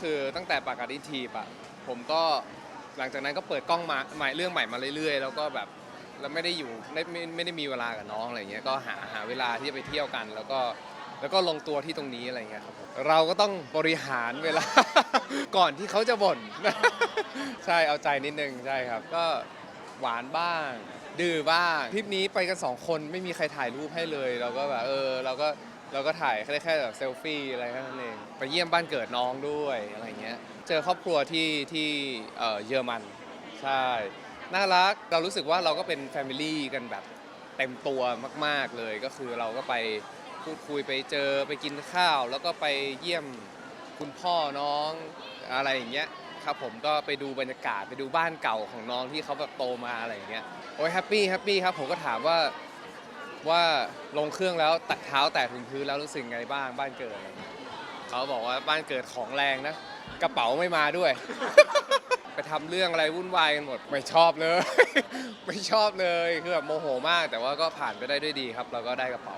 คือตั้งแต่ปากกาดิทีปะผมก็หลังจากนั้นก็เปิดกล้องมาใหม่เรื่องใหม่มาเรื่อยๆ แล้วก็แบบเราไม่ได้อยู่ไม่ไม่ไม่ได้มีเวลากับน้องอะไรเงี้ยก็หาหาเวลาที่จะไปเที่ยวกัน แล้วก็แล้วก็ลงตัวที่ตรงนี้อะไรเงี้ยครับผมเราก็ต้องบริหารเวลา ก่อนที่เขาจะบ่น ใช่เอาใจนิดนึงใช่ครับก็ หวานบ้าง ดื้อบ้างทริปนี้ไปกันสองคนไม่มีใครถ่ายรูปให้เลย เราก็แบบเออเราก็เราก็ถ่ายแค่แค่แบบเซลฟี่อะไรแค่นั้นเองไปเยี่ยมบ้านเกิดน้องด้วยอะไรเงี้ยเจอครอบครัวที่ที่เอ่อเยอรมันใช่น่ารักเรารู้สึกว่าเราก็เป็นแฟมิลี่กันแบบเต็มตัวมาก ๆเลยก็คือเราก็ไปพูดคุยไปเจอไปกินข้าว แล้วก็ไปเยี่ยมคุณพ่อน้องอะไรอย่างเงี้ย ครับผมก็ไปดูบรรยากาศไปดูบ้านเก่าของน้องที่เขาแบบโตมาอะไรอย่างเงี้ยโอ้ยแฮปปี้แฮปปี้ครับผมก็ถามว่าว่าลงเครื่องแล้วแตะเท้าแตะถึงพื้นแล้วรู้สึกไงบ้างบ้านเกิดอะไรเงี้ยเขาบอกว่าบ้านเกิดของแรงนะ กระเป๋าไม่มาด้วย ไปทำเรื่องอะไรวุ่นวายกันหมด ไม่ชอบเลย ไม่ชอบเลยคือแบบโมโหมาก แต่ว่าก็ผ่านไปได้ด้วยดีครับ เราก็ได้กระเป๋า